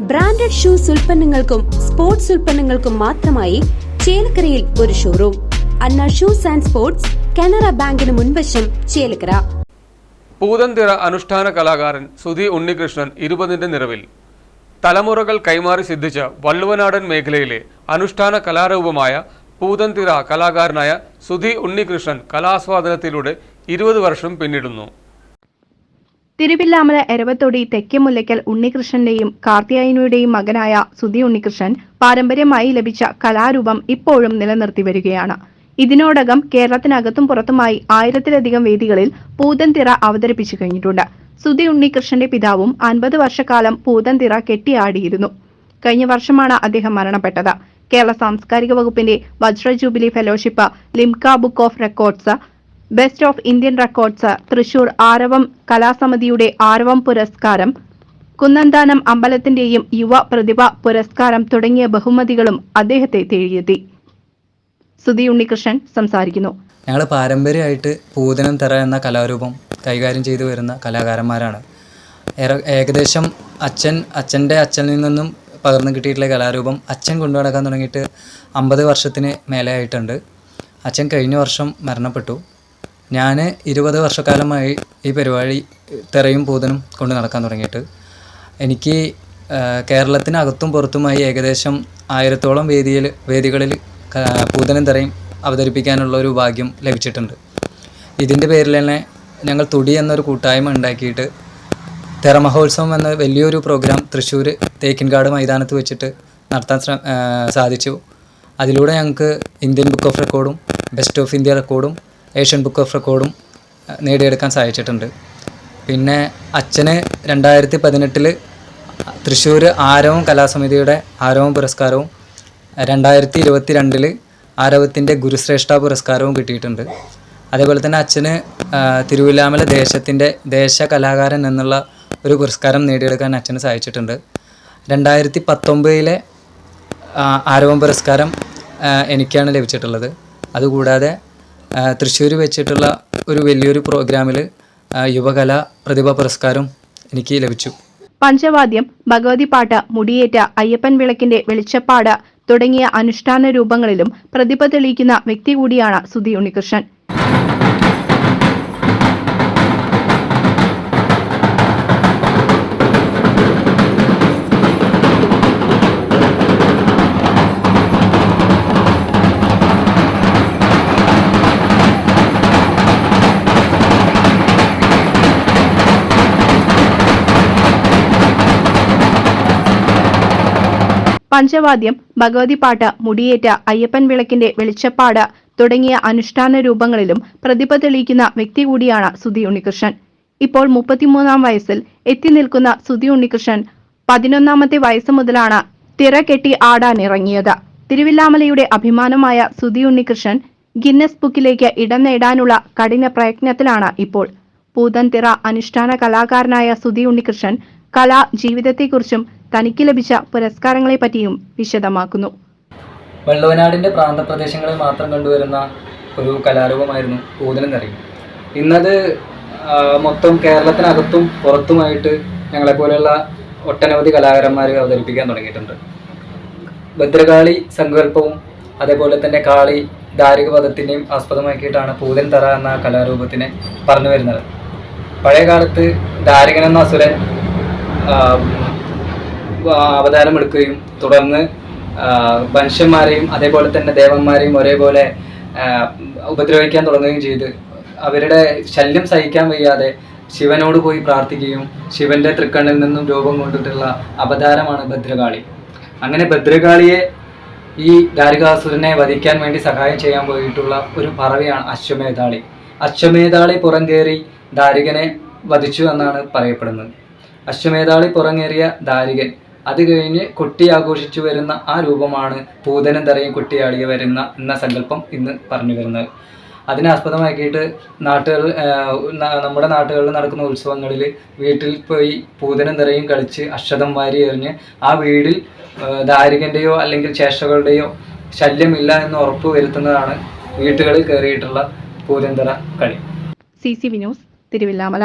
Branded shoes ഉൽപ്പന്നങ്ങൾക്കും sports ഉൽപ്പന്നങ്ങൾക്കും മാത്രമായി ചേലക്കരയിൽ ഒരു showroom Anna shoes and sports Canara ബാങ്കിന് മുൻവശം ചേലക്കര. പൂതന്തിറ അനുഷ്ഠാന കലാകാരൻ സുധി ഉണ്ണികൃഷ്ണൻ ഇരുപതിന്റെ നിറവിൽ. തലമുറകൾ കൈമാറി സിദ്ധിച്ച വള്ളുവനാടൻ മേഖലയിലെ അനുഷ്ഠാന കലാരൂപമായ പൂതന്തിറ കലാകാരനായ സുധി ഉണ്ണികൃഷ്ണൻ കലാസ്വാദനത്തിലൂടെ ഇരുപത് വർഷം പിന്നിടുന്നു. തിരുവില്ലാമല എരവത്തൊടി തെക്കേമുല്ലയ്ക്കൽ ഉണ്ണികൃഷ്ണന്റെയും കാർത്തിയായനിയുടെയും മകനായ സുധി ഉണ്ണികൃഷ്ണൻ പാരമ്പര്യമായി ലഭിച്ച കലാരൂപം ഇപ്പോഴും നിലനിർത്തി വരികയാണ്. ഇതിനോടകം കേരളത്തിനകത്തും പുറത്തുമായി ആയിരത്തിലധികം വേദികളിൽ പൂതൻതിറ അവതരിപ്പിച്ചു കഴിഞ്ഞിട്ടുണ്ട്. സുധി ഉണ്ണികൃഷ്ണന്റെ പിതാവും അൻപത് വർഷക്കാലം പൂതൻതിറ കെട്ടിയാടിയിരുന്നു. കഴിഞ്ഞ വർഷമാണ് അദ്ദേഹം മരണപ്പെട്ടത്. കേരള സാംസ്കാരിക വകുപ്പിന്റെ വജ്ര jubilee fellowship Limca book of records best of Indian records Thrissur Aravam കലാസമിതിയുടെ ആരവം പുരസ്കാരം കുന്നന്താനം അമ്പലത്തിന്റെയും യുവ പ്രതിഭ പുരസ്കാരം തുടങ്ങിയ ബഹുമതികളും അദ്ദേഹത്തെ തേടിയെത്തി. സുധി ഉണ്ണികൃഷ്ണൻ സംസാരിക്കുന്നു. ഞങ്ങൾ പാരമ്പര്യമായിട്ട് പൂതനം തറ എന്ന കലാരൂപം കൈകാര്യം ചെയ്തു വരുന്ന കലാകാരന്മാരാണ്. ഏകദേശം അച്ഛൻ അച്ഛന്റെ അച്ഛനിൽ നിന്നും പകർന്നു കിട്ടിയിട്ടുള്ള കലാരൂപം അച്ഛൻ കൊണ്ടു നടക്കാൻ തുടങ്ങിയിട്ട് അമ്പത് വർഷത്തിന് മേലെ ആയിട്ടുണ്ട് അച്ഛൻ കഴിഞ്ഞ വർഷം മരണപ്പെട്ടു. ഞാൻ ഇരുപത് വർഷക്കാലമായി ഈ പരിപാടി തെറയും പൂതനും കൊണ്ട് നടക്കാൻ തുടങ്ങിയിട്ട്. എനിക്ക് കേരളത്തിനകത്തും പുറത്തുമായി ഏകദേശം ആയിരത്തോളം വേദിയിൽ വേദികളിൽ പൂതനും തെറയും അവതരിപ്പിക്കാനുള്ള ഒരു ഭാഗ്യം ലഭിച്ചിട്ടുണ്ട്. ഇതിന്റെ പേരിൽ തന്നെ ഞങ്ങൾ തുടി എന്നൊരു കൂട്ടായ്മ ഉണ്ടാക്കിയിട്ട് തെറ മഹോത്സവം എന്ന വലിയൊരു പ്രോഗ്രാം തൃശ്ശൂർ തേക്കിൻകാട് മൈതാനത്ത് വെച്ചിട്ട് നടത്താൻ സാധിച്ചു. അതിലൂടെ ഞങ്ങൾക്ക് ഇന്ത്യൻ ബുക്ക് ഓഫ് റെക്കോർഡും ബെസ്റ്റ് ഓഫ് ഇന്ത്യ റെക്കോർഡും ഏഷ്യൻ ബുക്ക് ഓഫ് റെക്കോർഡും നേടിയെടുക്കാൻ സാധിച്ചിട്ടുണ്ട്. പിന്നെ അച്ഛന് രണ്ടായിരത്തി പതിനെട്ടിൽ തൃശ്ശൂർ ആരവം കലാസമിതിയുടെ ആരവം പുരസ്കാരവും രണ്ടായിരത്തി ഇരുപത്തി രണ്ടിൽ ആരവത്തിന്റെ ഗുരുശ്രേഷ്ഠ പുരസ്കാരവും കിട്ടിയിട്ടുണ്ട്. അതേപോലെ തന്നെ അച്ഛന് തിരുവില്ലാമല ദേശത്തിന്റെ ദേശ കലാകാരൻ എന്നുള്ള ഒരു പുരസ്കാരം നേടിയെടുക്കാൻ അച്ഛന് സഹായിച്ചിട്ടുണ്ട് രണ്ടായിരത്തി പത്തൊമ്പതിലെ ആരവം പുരസ്കാരം എനിക്കാണ് ലഭിച്ചിട്ടുള്ളത്. അതുകൂടാതെ തൃശ്ശൂർ വെച്ചിട്ടുള്ള ഒരു വലിയൊരു പ്രോഗ്രാമിൽ യുവകല പ്രതിഭ പുരസ്കാരം എനിക്ക് ലഭിച്ചു. പഞ്ചവാദ്യം ഭഗവതി ഭഗവതിപ്പാട്ട് മുടിയേറ്റ അയ്യപ്പൻ വിളക്കിന്റെ വെളിച്ചപ്പാട് തുടങ്ങിയ അനുഷ്ഠാന രൂപങ്ങളിലും പ്രതിഭ തെളിയിക്കുന്ന വ്യക്തി കൂടിയാണ് സുധി ഉണ്ണികൃഷ്ണൻ. പഞ്ചവാദ്യം ഭഗവതിപ്പാട്ട് മുടിയേറ്റ അയ്യപ്പൻ വിളക്കിന്റെ വെളിച്ചപ്പാട് തുടങ്ങിയ അനുഷ്ഠാന രൂപങ്ങളിലും പ്രതിഭ തെളിയിക്കുന്ന വ്യക്തി കൂടിയാണ് സുധി ഉണ്ണികൃഷ്ണൻ. ഇപ്പോൾ മുപ്പത്തിമൂന്നാം വയസ്സിൽ എത്തി നിൽക്കുന്ന സുധി ഉണ്ണികൃഷ്ണൻ പതിനൊന്നാമത്തെ വയസ്സ് മുതലാണ് തിറ കെട്ടി ആടാനിറങ്ങിയത് തിരുവില്ലാമലയുടെ അഭിമാനമായ സുധി ഉണ്ണികൃഷ്ണൻ ഗിന്നസ് ബുക്കിലേക്ക് ഇടം നേടാനുള്ള കഠിന പ്രയത്നത്തിലാണ് ഇപ്പോൾ. പൂതൻതിറ അനുഷ്ഠാന കലാകാരനായ സുധി ഉണ്ണികൃഷ്ണൻ കലാ ജീവിതത്തെക്കുറിച്ചും തനിക്ക് ലഭിച്ച പുരസ്കാരങ്ങളെപ്പറ്റിയും വിശദമാക്കുന്നു. വെള്ളവനാടിന്റെ പ്രാന്തപ്രദേശങ്ങളിൽ മാത്രം കണ്ടുവരുന്ന ഒരു കലാരൂപമായിരുന്നു കൂതലും കറി ഇന്നത് മൊത്തം കേരളത്തിനകത്തും പുറത്തുമായിട്ട് ഞങ്ങളെപ്പോലെയുള്ള ഒട്ടനവധി കലാകാരന്മാർ അവതരിപ്പിക്കാൻ തുടങ്ങിയിട്ടുണ്ട്. ഭദ്രകാളി സങ്കല്പവും അതേപോലെ തന്നെ കാളി ധാരിക പദത്തിനെയും ആസ്പദമാക്കിയിട്ടാണ് പൂതൻ തറ എന്ന കലാരൂപത്തിനെ പറഞ്ഞു വരുന്നത്. പഴയ കാലത്ത് ദാരികൻ എന്ന അസുരൻ അവതാരമെടുക്കുകയും തുടർന്ന് മനുഷ്യന്മാരെയും അതേപോലെ തന്നെ ദേവന്മാരെയും ഒരേപോലെ ഉപദ്രവിക്കാൻ തുടങ്ങുകയും ചെയ്ത് അവരുടെ ശല്യം സഹിക്കാൻ വയ്യാതെ ശിവനോട് പോയി പ്രാർത്ഥിക്കുകയും ശിവന്റെ തൃക്കണ്ണിൽ നിന്നും രൂപം കൊണ്ടിട്ടുള്ള അവതാരമാണ് ഭദ്രകാളി. അങ്ങനെ ഭദ്രകാളിയെ ഈ ദാരികാസുരനെ വധിക്കാൻ വേണ്ടി സഹായം ചെയ്യാൻ പോയിട്ടുള്ള ഒരു പറവയാണ് അശ്വമേധാളി. അശ്വമേധാളി പുറം കയറി ദാരികനെ വധിച്ചു എന്നാണ് പറയപ്പെടുന്നത്. അശ്വമേധാളി പുറങ്ങേറിയ ദാരികൻ അത് കഴിഞ്ഞ് കുട്ടി ആഘോഷിച്ചു വരുന്ന ആ രൂപമാണ് പൂതനം തറയും കൊട്ടിയാടിയ വരുന്ന എന്ന സങ്കല്പം ഇന്ന് പറഞ്ഞു വരുന്നത്. അതിനെ ആസ്പദമാക്കിയിട്ട് നാട്ടുകൾ നമ്മുടെ നാട്ടുകളിൽ നടക്കുന്ന ഉത്സവങ്ങളിൽ വീട്ടിൽ പോയി പൂതനം നിറയും കളിച്ച് അക്ഷതം വാരി എറിഞ്ഞ് ആ വീടിൽ ദാരികന്റെയോ അല്ലെങ്കിൽ ചേഷ്ടകളുടെയോ ശല്യമില്ല എന്ന് ഉറപ്പ് വരുത്തുന്നതാണ് വീട്ടുകളിൽ കയറിയിട്ടുള്ള പൂതന്തറ കളി. സി സി വിനോസ് തിരുവില്ലാമല.